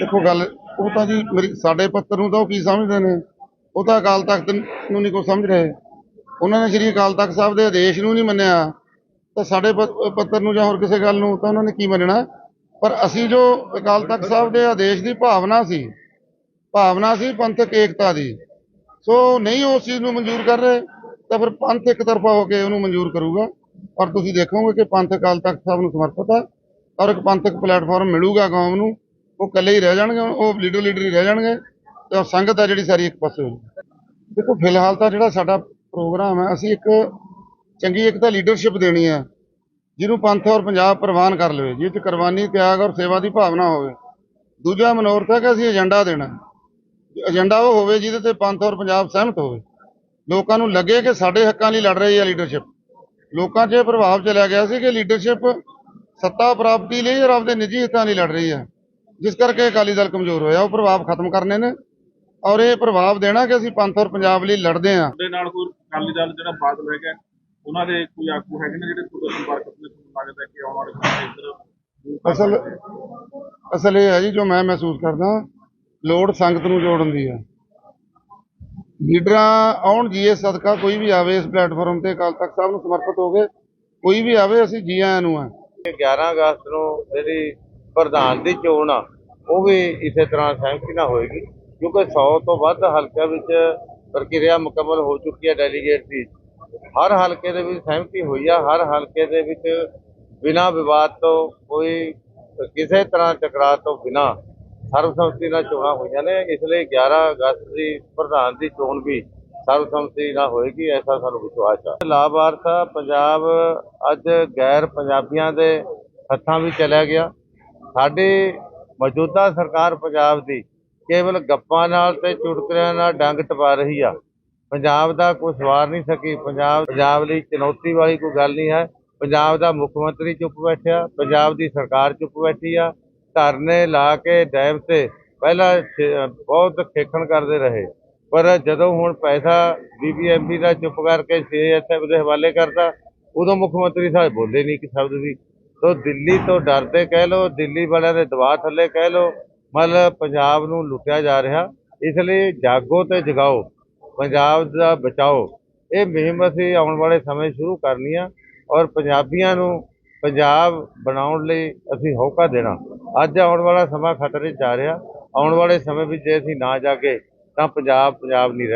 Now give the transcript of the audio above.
ਦੇਖੋ ਗੱਲ, ਉਹ ਤਾਂ ਜੀ ਮੇਰੀ, ਸਾਡੇ ਪੱਤਰ ਨੂੰ ਤਾਂ ਉਹ ਕੀ ਸਮਝਦੇ ਨੇ? ਉਹ ਤਾਂ ਅਕਾਲ ਤਖਤ ਨੂੰ ਨਹੀਂ ਕੁਛ ਸਮਝ ਰਹੇ। ਉਹਨਾਂ ਨੇ ਸ੍ਰੀ ਅਕਾਲ ਤਖਤ ਸਾਹਿਬ ਦੇ ਆਦੇਸ਼ ਨੂੰ ਨਹੀਂ ਮੰਨਿਆ। ਤਾਂ ਸਾਡੇ ਪੱਤਰ ਨੂੰ ਜਾਂ ਹੋਰ ਕਿਸੇ ਗੱਲ ਨੂੰ ਤਾਂ ਉਹਨਾਂ ਨੇ ਕੀ ਮੰਨਣਾ? ਪਰ ਅਸੀਂ ਜੋ ਅਕਾਲ ਤਖਤ ਸਾਹਿਬ ਦੇ ਆਦੇਸ਼ ਦੀ ਭਾਵਨਾ ਸੀ ਭਾਵਨਾ ਸੀ ਪੰਥਕ ਏਕਤਾ ਦੀ। ਸੋ ਨਹੀਂ ਉਸ ਚੀਜ਼ ਨੂੰ ਮਨਜ਼ੂਰ ਕਰ ਰਹੇ, ਤਾਂ ਫਿਰ ਪੰਥ ਇੱਕ ਤਰਫਾ ਹੋ ਕੇ ਉਹਨੂੰ ਮਨਜ਼ੂਰ ਕਰੂਗਾ। ਔਰ ਤੁਸੀਂ ਦੇਖੋਗੇ ਕਿ ਪੰਥ ਅਕਾਲ ਤਖਤ ਸਾਹਿਬ ਨੂੰ ਸਮਰਪਿਤ ਹੈ, ਔਰ ਇੱਕ ਪੰਥਕ ਪਲੇਟਫਾਰਮ ਮਿਲੂਗਾ ਕੌਮ ਨੂੰ ਉਹ ਇਕੱਲੇ ਹੀ ਰਹਿ ਜਾਣਗੇ, ਉਹ ਲੀਡਰ ਲੀਡਰ ਹੀ ਰਹਿ ਜਾਣਗੇ ਤੇ ਉਹ ਸੰਗਤ ਆ ਜਿਹੜੀ ਸਾਰੀ ਇੱਕ ਪਾਸੇ ਹੋ ਜਾਊਗੀ ਦੇਖੋ, ਫਿਲਹਾਲ ਤਾਂ ਜਿਹੜਾ ਸਾਡਾ ਪ੍ਰੋਗਰਾਮ ਹੈ, ਅਸੀਂ ਇੱਕ ਚੰਗੀ ਇੱਕ ਤਾਂ ਲੀਡਰਸ਼ਿਪ ਦੇਣੀ ਹੈ, ਜਿਹਨੂੰ ਪੰਥ ਔਰ ਪੰਜਾਬ ਪ੍ਰਵਾਨ ਕਰ ਲਵੇ ਜਿਹ 'ਚ ਕੁਰਬਾਨੀ, ਤਿਆਗ ਔਰ ਸੇਵਾ ਦੀ ਭਾਵਨਾ ਹੋਵੇ। ਦੂਜਾ ਮਨੋਰਥ ਹੈ ਕਿ ਅਸੀਂ ਏਜੰਡਾ ਦੇਣਾ ਏਜੰਡਾ ਉਹ ਹੋਵੇ ਜਿਹਦੇ ਤੇ ਪੰਥ ਔਰ ਪੰਜਾਬ ਸਹਿਮਤ ਹੋਵੇ। ਲੋਕਾਂ ਨੂੰ ਲੱਗੇ ਕਿ ਸਾਡੇ ਹੱਕਾਂ ਲਈ ਲੜ ਰਹੀ ਹੈ ਲੀਡਰਸ਼ਿਪ ਲੋਕਾਂ 'ਚ ਇਹ ਪ੍ਰਭਾਵ ਚਲਿਆ ਗਿਆ ਸੀ ਕਿ ਲੀਡਰਸ਼ਿਪ ਸੱਤਾ ਪ੍ਰਾਪਤੀ ਲਈ ਔਰ ਆਪਦੇ ਨਿੱਜੀ ਹਿੱਤਾਂ ਲਈ ਲੜ ਰਹੀ ਹੈ। ਜਿਸ ਕਰਕੇ ਅਕਾਲੀ ਦਲ ਕਮਜ਼ੋਰ ਹੋਇਆ ਉਹ ਪ੍ਰਭਾਵ ਖਤਮ ਕਰਨੇ ਨੇ। ਔਰ ਇਹ ਪ੍ਰਭਾਵ ਦੇਣਾ ਕਿ ਅਸੀਂ ਪੰਥ ਔਰ ਪੰਜਾਬ ਲਈ ਲੜਦੇ ਹਾਂ। ਦੇ ਨਾਲ ਕੋਈ ਅਕਾਲੀ ਦਲ ਜਿਹੜਾ ਬਾਦਲ ਹੈਗਾ ਉਹਨਾਂ ਦੇ ਕੋਈ ਆਗੂ ਹੈਗੇ ਨੇ ਜਿਹੜੇ ਤੁਹਾਡੇ ਸੰਪਰਕ ਵਿੱਚ ਤੁਹਾਨੂੰ ਲੱਗਦਾ ਕਿ ਆਉਣ ਵਾਲੇ ਸਮੇਂ ਇੱਧਰ ਅਸਲ ਅਸਲ ਇਹ ਹੈ ਜੀ ਜੋ ਮੈਂ ਮਹਿਸੂਸ ਕਰਦਾ ਲੋੜ ਸੰਗਤ ਨੂੰ ਜੋੜਨ ਦੀ ਹੈ। ਲੀਡਰਾਂ ਆਉਣ ਜੀਏ ਸਦਕਾ ਕੋਈ ਵੀ ਆਵੇ ਇਸ ਪਲੇਟਫਾਰਮ ਤੇ ਅਕਾਲ ਤਖਤ ਸਾਹਿਬ ਨੂੰ ਸਮਰਪਿਤ ਹੋ ਕੇ ਕੋਈ ਵੀ ਆਵੇ ਅਸੀਂ ਜੀ ਆਇਆਂ ਨੂੰ ਆ 11 ਅਗਸਤ ਨੂੰ ਜਿਹੜੀ ਪ੍ਰਧਾਨ ਦੀ ਚੋਣ ਆ, ਉਹ ਵੀ ਇਸੇ ਤਰ੍ਹਾਂ ਸਹਿਮਤੀ ਨਾਲ ਹੋਏਗੀ, ਕਿਉਂਕਿ 100 ਤੋਂ ਵੱਧ ਹਲਕਿਆਂ ਵਿੱਚ ਪ੍ਰਕਿਰਿਆ ਮੁਕੰਮਲ ਹੋ ਚੁੱਕੀ ਹੈ ਡੈਲੀਗੇਟ ਦੀ। ਹਰ ਹਲਕੇ ਦੇ ਵਿੱਚ ਸਹਿਮਤੀ ਹੋਈ ਆ, ਹਰ ਹਲਕੇ ਦੇ ਵਿੱਚ ਬਿਨਾਂ ਵਿਵਾਦ ਤੋਂ ਕੋਈ ਕਿਸੇ ਤਰ੍ਹਾਂ ਟਕਰਾਅ ਤੋਂ ਬਿਨਾਂ ਸਰਬਸੰਮਤੀ ਨਾਲ ਚੋਣਾਂ ਹੋਈਆਂ ਨੇ, ਇਸ ਲਈ 11 ਅਗਸਤ ਦੀ ਪ੍ਰਧਾਨ ਦੀ ਚੋਣ ਵੀ ਸਰਬਸੰਮਤੀ ਨਾਲ ਹੋਏਗੀ, ਐਸਾ ਸਾਨੂੰ ਵਿਸ਼ਵਾਸ ਆ। ਲਾਭਾਰਥਾ ਪੰਜਾਬ ਅੱਜ ਗੈਰ ਪੰਜਾਬੀਆਂ ਦੇ ਹੱਥਾਂ ਵੀ ਚਲਿਆ ਗਿਆ। ਸਾਡੀ ਮੌਜੂਦਾ ਸਰਕਾਰ ਪੰਜਾਬ ਦੀ ਕੇਵਲ ਗੱਪਾਂ ਨਾਲ ਤੇ ਚੁਟਕਲਿਆਂ ਨਾਲ ਡੰਗ ਟਪਾ ਰਹੀ ਆ। ਪੰਜਾਬ ਦਾ ਕੋਈ ਸਵਾਰ ਨਹੀਂ ਸਕੀ। ਪੰਜਾਬ ਪੰਜਾਬ ਲਈ ਚੁਣੌਤੀ ਵਾਲੀ ਕੋਈ ਗੱਲ ਨਹੀਂ ਹੈ। ਪੰਜਾਬ ਦਾ ਮੁੱਖ ਮੰਤਰੀ ਚੁੱਪ ਬੈਠਿਆ, ਪੰਜਾਬ ਦੀ ਸਰਕਾਰ ਚੁੱਪ ਬੈਠੀ ਆ। ਧਰਨੇ ਲਾ ਕੇ ਡੈਮ ਤੇ ਪਹਿਲਾਂ ਛੇ- ਬਹੁਤ ਖੇਖਣ ਕਰਦੇ ਰਹੇ। ਪਰ ਜਦੋਂ ਹੁਣ ਪੈਸਾ ਬੀਬੀਐਮਬੀ ਦਾ ਚੁੱਪ ਕਰਕੇ ਸੀਐਸਐਫ ਦੇ ਹਵਾਲੇ ਕਰਦਾ ਉਦੋਂ ਮੁੱਖ ਮੰਤਰੀ ਸਾਹਿਬ ਬੋਲੇ ਨਹੀਂ ਕਿ ਸ਼ਬਦ ਵੀ। ਤੋ ਦਿੱਲੀ ਤੋਂ ਡਰਦੇ ਕਹਿ ਲੋ ਦਿੱਲੀ ਵਾਲਿਆਂ ਦੇ ਦਬਾਅ ਥੱਲੇ ਕਹਿ ਲੋ ਮਤਲਬ ਪੰਜਾਬ ਨੂੰ ਲੁੱਟਿਆ ਜਾ ਰਿਹਾ। ਇਸ ਲਈ ਜਾਗੋ ਤੇ ਜਗਾਓ, ਪੰਜਾਬ ਦਾ ਬਚਾਓ। ਇਹ ਮੁਹਿੰਮ ਅਸੀਂ ਆਉਣ ਵਾਲੇ ਸਮੇਂ ਸ਼ੁਰੂ ਕਰਨੀ ਆ ਔਰ ਪੰਜਾਬੀਆਂ ਨੂੰ ਪੰਜਾਬ ਬਣਾਉਣ ਲਈ ਅਸੀਂ ਹੌਕਾ ਦੇਣਾ। ਅੱਜ ਆਉਣ ਵਾਲਾ ਸਮਾਂ ਖਤਰੇ 'ਚ ਆ ਰਿਹਾ। ਆਉਣ ਵਾਲੇ ਸਮੇਂ ਵਿੱਚ ਜੇ ਅਸੀਂ ਨਾ ਜਾਗੇ, ਤਾਂ ਪੰਜਾਬ ਪੰਜਾਬ ਨਹੀਂ ਰਹਿ